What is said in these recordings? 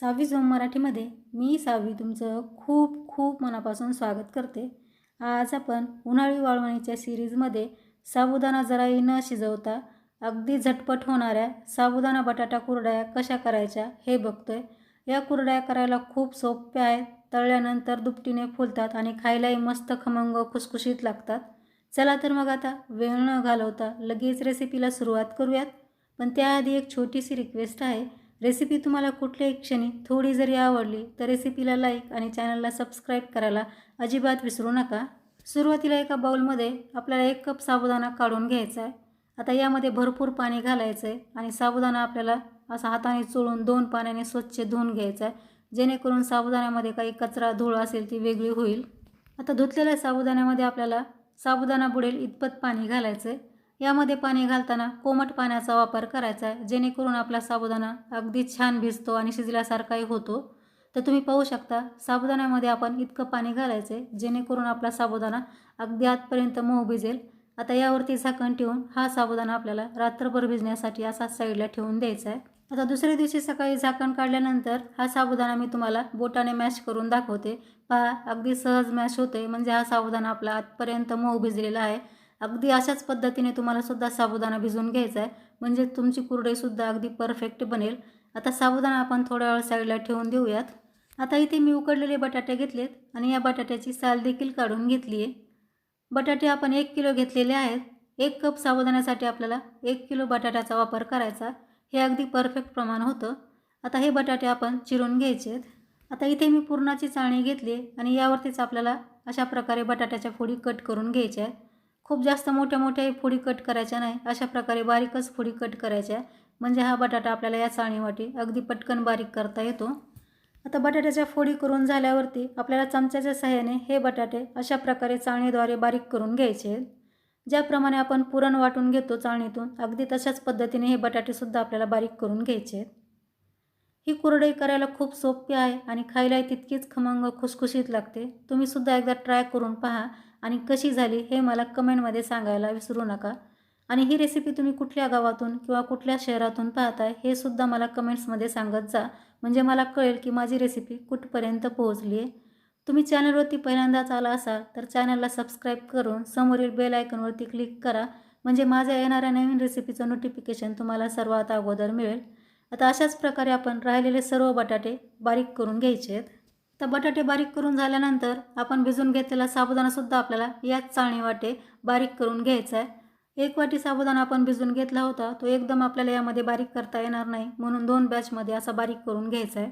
सहावी झोम मराठीमध्ये मी सहावी तुमचं खूप खूप मनापासून स्वागत करते. आज आपण उन्हाळी वाळवणीच्या सिरीजमध्ये साबुदाणा जराही न शिजवता अगदी झटपट होणाऱ्या साबुदाणा बटाटा कुरड्या कशा करायच्या हे बघतोय. या कुरड्या करायला खूप सोप्या आहेत तळल्यानंतर दुपटीने फुलतात आणि खायलाही मस्त खमंग खुसखुशीत लागतात. चला तर मग आता वेळ न घालवता लगेच रेसिपीला सुरुवात करूयात. पण त्याआधी एक छोटीशी रिक्वेस्ट आहे. रेसिपी तुम्हाला कुठल्याही क्षणी थोडी जरी आवडली तर रेसिपीला लाईक आणि चॅनलला सबस्क्राईब करायला अजिबात विसरू नका. सुरुवातीला एका बाउलमध्ये आपल्याला एक कप साबुदाणा काढून घ्यायचा आहे. आता यामध्ये भरपूर पाणी घालायचं आहे आणि साबुदाणा आपल्याला असा हाताने चोळून दोन पाण्याने स्वच्छ धुवून घ्यायचा आहे. जेणेकरून साबुदाण्यामध्ये काही कचरा धूळ असेल ती वेगळी होईल. आता धुतलेल्या साबुदाण्यामध्ये आपल्याला साबुदाणा बुडेल इतपत पाणी घालायचं आहे यामध्ये पाणी घालताना कोमट पाण्याचा वापर करायचा आहे. जेणेकरून आपला साबुदाणा अगदी छान भिजतो आणि शिजल्यासारखाही होतो. तर तुम्ही पाहू शकता साबुदाण्यामध्ये आपण इतकं पाणी घालायचं आहे जेणेकरून आपला साबुदाणा अगदी आतपर्यंत मऊ भिजेल. आता यावरती झाकण ठेवून हा साबुदाणा आपल्याला रात्रभर भिजण्यासाठी असा साईडला ठेवून द्यायचा आहे. आता दुसऱ्या दिवशी सकाळी झाकण काढल्यानंतर हा साबुदाणा मी तुम्हाला बोटाने मॅश करून दाखवते. पहा अगदी सहज मॅश होते म्हणजे हा साबुदाणा आपला आतपर्यंत मऊ भिजलेला आहे. अगदी अशाच पद्धतीने तुम्हाला सुद्धा साबुदाणा भिजवून घ्यायचा आहे. म्हणजे तुमची कुरडईसुद्धा अगदी परफेक्ट बनेल. आता साबुदाणा आपण थोड्या वेळ साईडला ठेवून देऊयात. आता इथे मी उकडलेले बटाटे घेतलेत आणि या बटाट्याची साल देखील काढून घेतली आहे बटाटे आपण एक किलो घेतलेले आहेत. एक कप साबुदाण्यासाठी आपल्याला एक किलो बटाट्याचा वापर करायचा. हे अगदी परफेक्ट प्रमाण होतं. आता हे बटाटे आपण चिरून घ्यायचे आहेत. आता इथे मी पुरणाची चाळणी घेतली आणि यावरतीच आपल्याला अशा प्रकारे बटाट्याच्या फोडी कट करून घ्यायच्या आहेत. खूप जास्त मोठ्या मोठ्या फोडी कट करायच्या नाही अशा प्रकारे बारीकच फोडी कट करायच्या. म्हणजे हा बटाटा आपल्याला या चाळणीवाटी अगदी पटकन बारीक करता येतो. आता बटाट्याच्या फोडी करून झाल्यावरती आपल्याला चमच्याच्या सहाय्याने हे बटाटे अशा प्रकारे चाळणीद्वारे बारीक करून घ्यायचे. ज्याप्रमाणे आपण पुरण वाटून घेतो चाळणीतून अगदी तशाच पद्धतीने हे बटाटेसुद्धा आपल्याला बारीक करून घ्यायचे. आहेत ही कुरडई करायला खूप सोपी आहे आणि खायलाही तितकीच खमंग खुसखुशीत लागते. तुम्हीसुद्धा एकदा ट्राय करून पहा. आणि कशी झाली हे मला कमेंटमध्ये सांगायला विसरू नका. आणि ही रेसिपी तुम्ही कुठल्या गावातून किंवा कुठल्या शहरातून पाहताय हे सुद्धा मला कमेंट्समध्ये सांगत जा. म्हणजे मला कळेल की माझी रेसिपी कुठपर्यंत पोहोचली आहे. तुम्ही चॅनलवरती पहिल्यांदाच आला असाल तर चॅनलला सबस्क्राईब करून समोरील बेल आयकॉनवरती क्लिक करा. म्हणजे माझ्या येणाऱ्या नवीन रेसिपीचं नोटिफिकेशन तुम्हाला सर्वात अगोदर मिळेल. आता अशाच प्रकारे आपण राहिलेले सर्व बटाटे बारीक करून घ्यायचे आहेत तर बटाटे बारीक करून झाल्यानंतर आपण भिजून घेतलेला साबुदाणासुद्धा आपल्याला याच चाळणी वाटे बारीक करून घ्यायचा आहे. एक वाटी साबुदाणा आपण भिजून घेतला होता तो एकदम आपल्याला यामध्ये बारीक करता येणार नाही म्हणून दोन बॅचमध्ये असा बारीक करून घ्यायचा आहे.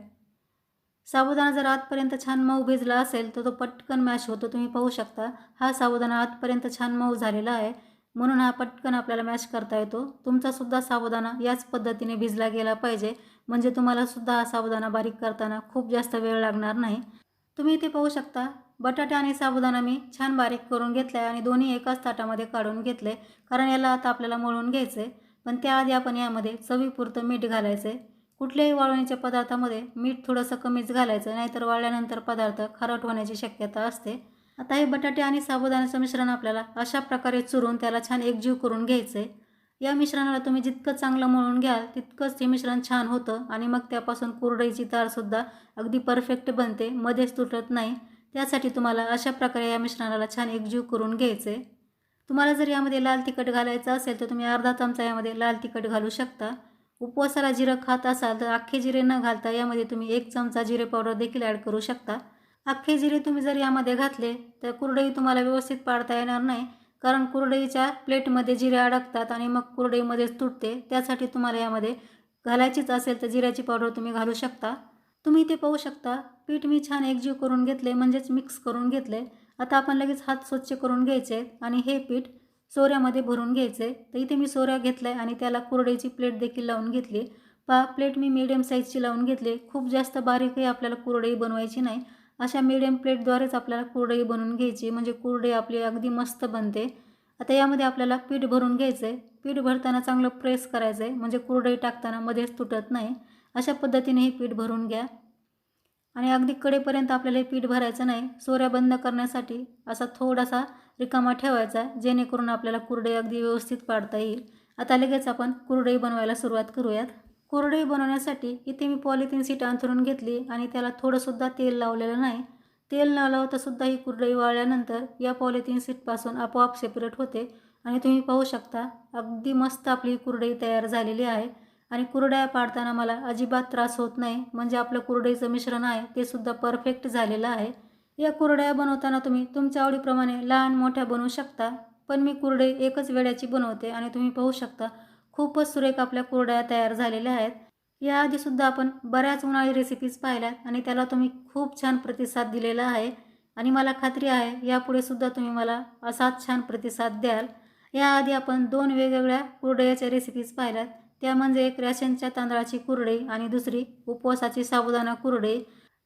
साबुदाणा जर आतपर्यंत छान मऊ भिजला असेल तर तो पटकन मॅश होतो तुम्ही पाहू शकता. हा साबुदाणा आतपर्यंत छान मऊ झालेला आहे म्हणून हा पटकन आपल्याला मॅश करता येतो. तुमचासुद्धा साबुदाणा याच पद्धतीने भिजला गेला पाहिजे. म्हणजे तुम्हालासुद्धा साबुदाणा बारीक करताना खूप जास्त वेळ लागणार नाही. तुम्ही इथे पाहू शकता बटाटे आणि साबुदाणा मी छान बारीक करून घेतला आहे आणि दोन्ही एकाच ताटामध्ये काढून घेतले. कारण याला आता आपल्याला मळून घ्यायचं आहे पण त्याआधी आपण यामध्ये चवीपुरतं मीठ घालायचं आहे कुठल्याही वाळवणीच्या पदार्थामध्ये मीठ थोडंसं कमीच घालायचं नाहीतर वाळल्यानंतर पदार्थ खारट होण्याची शक्यता असते. आता हे बटाटे आणि साबुदाण्याचं मिश्रण आपल्याला अशा प्रकारे चुरून त्याला छान एकजीव करून घ्यायचं आहे या मिश्रणाला तुम्ही जितकं चांगलं मळून घ्याल तितकंच हे मिश्रण छान होतं आणि मग त्यापासून कुरडईची तारसुद्धा अगदी परफेक्ट बनते मध्येच तुटत नाही. त्यासाठी तुम्हाला अशा प्रकारे या मिश्रणाला छान एकजीव करून घ्यायचं. आहे तुम्हाला जर यामध्ये लाल तिखट घालायचं असेल तर तुम्ही अर्धा चमचा यामध्ये लाल तिखट घालू शकता. उपवासाला जिरं खात असाल तर अख्खे जिरे न घालता यामध्ये तुम्ही एक चमचा जिरे पावडर देखील ॲड करू शकता. अख्खे जिरे तुम्ही जर यामध्ये घातले तर कुरडई तुम्हाला व्यवस्थित पाडता येणार नाही. कारण कुरडईच्या प्लेटमध्ये जिरे अडकतात आणि मग कुरडईमध्येच तुटते. त्यासाठी तुम्हाला यामध्ये घालायचीच असेल तर जिऱ्याची पावडर तुम्ही घालू शकता. तुम्ही इथे पाहू शकता. पीठ मी छान एकजीव करून घेतले म्हणजेच मिक्स करून घेतले. आता आपण लगेच हात स्वच्छ करून घ्यायचे आणि हे पीठ सोऱ्यामध्ये भरून घ्यायचे. तर इथे मी सोऱ्या घेतला आहे आणि त्याला कुरडईची प्लेट देखील लावून घेतली. पा प्लेट मी मीडियम साईजची लावून घेतली. खूप जास्त बारीकही आपल्याला कुरडई बनवायची नाही. अशा मीडियम प्लेटद्वारेच आपल्याला कुरडई बनवून घ्यायची. म्हणजे कुरडई आपली अगदी मस्त बनते. आता यामध्ये आपल्याला पीठ भरून घ्यायचं आहे पीठ भरताना चांगलं प्रेस करायचं आहे म्हणजे कुरडई टाकताना मध्येच तुटत नाही. अशा पद्धतीने हे पीठ भरून घ्या. आणि अगदी कडेपर्यंत आपल्याला हे पीठ भरायचं नाही. सोऱ्या बंद करण्यासाठी असा थोडासा रिकामा ठेवायचा जेणेकरून आपल्याला कुरडई अगदी व्यवस्थित पाडता येईल. आता लगेच आपण कुरडई बनवायला सुरुवात करूयात. कुरडई बनवण्यासाठी इथे मी पॉलिथिन सीट अंथरून घेतली आणि त्याला थोडंसुद्धा तेल लावलेलं नाही. तेल न लावतासुद्धा ही कुरडई वाळल्यानंतर या पॉलिथिन सीटपासून आपोआप सेपरेट होते आणि तुम्ही पाहू शकता अगदी मस्त आपली कुरडई तयार झालेली आहे. आणि कुरड्या पाडताना मला अजिबात त्रास होत नाही म्हणजे आपलं कुरडईचं मिश्रण आहे ते सुद्धा परफेक्ट झालेलं आहे. या कुरड्या बनवताना तुम्ही तुमच्या आवडीप्रमाणे लहान मोठ्या बनवू शकता पण मी कुरडई एकच वेळ्याची बनवते आणि तुम्ही पाहू शकता खूपच सुरेख आपल्या कुरड्या तयार झालेल्या आहेत. याआधीसुद्धा आपण बऱ्याच उन्हाळी रेसिपीज पाहिल्यात आणि त्याला तुम्ही खूप छान प्रतिसाद दिलेला आहे. आणि मला खात्री आहे यापुढे सुद्धा तुम्ही मला असाच छान प्रतिसाद द्याल. याआधी आपण दोन वेगवेगळ्या कुरडयाच्या रेसिपीज पाहिल्यात. त्या म्हणजे एक रॅशनच्या तांदळाची कुरडई आणि दुसरी उपवासाची साबुदाणा कुरडई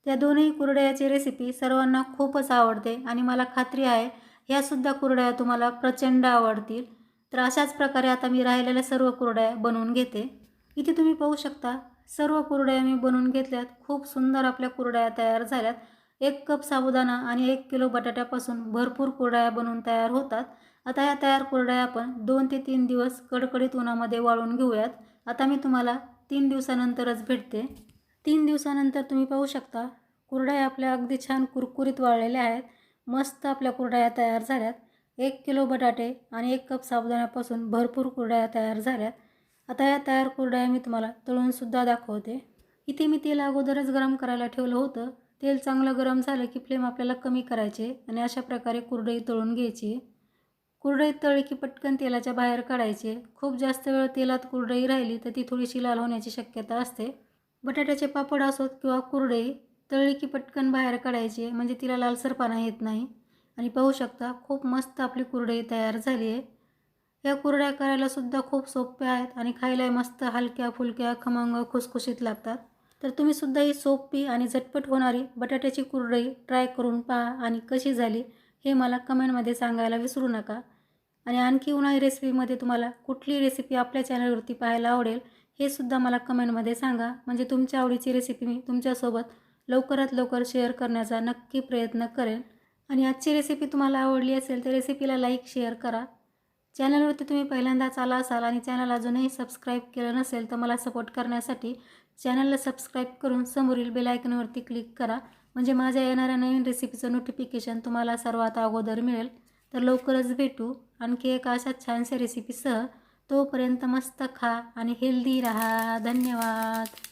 त्या दोन्ही कुरडयाची रेसिपी सर्वांना खूपच आवडते आणि मला खात्री आहे ह्यासुद्धा कुरड्या तुम्हाला प्रचंड आवडतील. तर अशाच प्रकारे आता मी राहिलेल्या सर्व कुरड्या बनवून घेते. इथे तुम्ही पाहू शकता सर्व कुरड्या मी बनवून घेतल्यात. खूप सुंदर आपल्या कुरड्या तयार झाल्यात. एक कप साबुदाणा आणि एक किलो बटाट्यापासून भरपूर कुरड्या बनवून तयार होतात. आता या तयार कुरड्या आपण दोन ते तीन दिवस कडकडीत उन्हामध्ये वाळून घेऊयात. आता मी तुम्हाला तीन दिवसानंतरच भेटते. तीन दिवसानंतर तुम्ही पाहू शकता कुरड्या आपल्या अगदी छान कुरकुरीत वाळलेल्या आहेत. मस्त आपल्या कुरड्या तयार झाल्यात. एक किलो बटाटे आणि एक कप साबुदाण्यापासून भरपूर कुरड्या तयार झाल्यात आता या तयार कुरड्या मी तुम्हाला तळूनसुद्धा दाखवते. इथे मी तेल अगोदरच गरम करायला ठेवलं होतं. तेल चांगलं गरम झालं की फ्लेम आपल्याला कमी करायचे आणि अशा प्रकारे कुरडई तळून घ्यायची. कुरडई तळी की पटकन तेलाच्या बाहेर काढायचे. खूप जास्त वेळ तेलात कुरडई राहिली तर ती थोडीशी लाल होण्याची शक्यता असते. बटाट्याचे पापड असोत किंवा कुरडई तळली की पटकन बाहेर काढायची म्हणजे तिला लालसरपणा येत नाही. आणि पाहू शकता खूप मस्त आपली कुरडई तयार झाली आहे. या कुरड्या करायला सुद्धा खूप सोप्या आहेत आणि खायलाही मस्त हलक्या फुलक्या खमंग खुसखुशीत लागतात. तर तुम्ही सुद्धा ही सोपी आणि झटपट होणारी बटाट्याची कुरडई ट्राय करून पहा आणि कशी झाली हे मला कमेंटमध्ये सांगायला विसरू नका. आणि आणखी उन्हाळी रेसिपीमध्ये तुम्हाला कुठली रेसिपी आपल्या चॅनलवरती पाहायला आवडेल हे सुद्धा मला कमेंटमध्ये सांगा. म्हणजे तुमच्या आवडीची रेसिपी मी तुमच्यासोबत लवकरात लवकर शेअर करण्याचा नक्की प्रयत्न करेन. आणि आजची रेसिपी तुम्हाला आवडली असेल तर रेसिपीला लाईक शेअर करा. चॅनलवरती तुम्ही पहिल्यांदाच आला असाल आणि चॅनल अजूनही सबस्क्राईब केलं नसेल तर मला सपोर्ट करण्यासाठी चॅनलला सबस्क्राईब करून समोरील बेलायकनवरती क्लिक करा. म्हणजे माझ्या येणाऱ्या नवीन रेसिपीचं नोटिफिकेशन तुम्हाला सर्वात अगोदर मिळेल. तर लवकरच भेटू. आणखी एका अशा छानशा रेसिपीसह तोपर्यंत मस्त खा आणि हेल्दी राहा. धन्यवाद.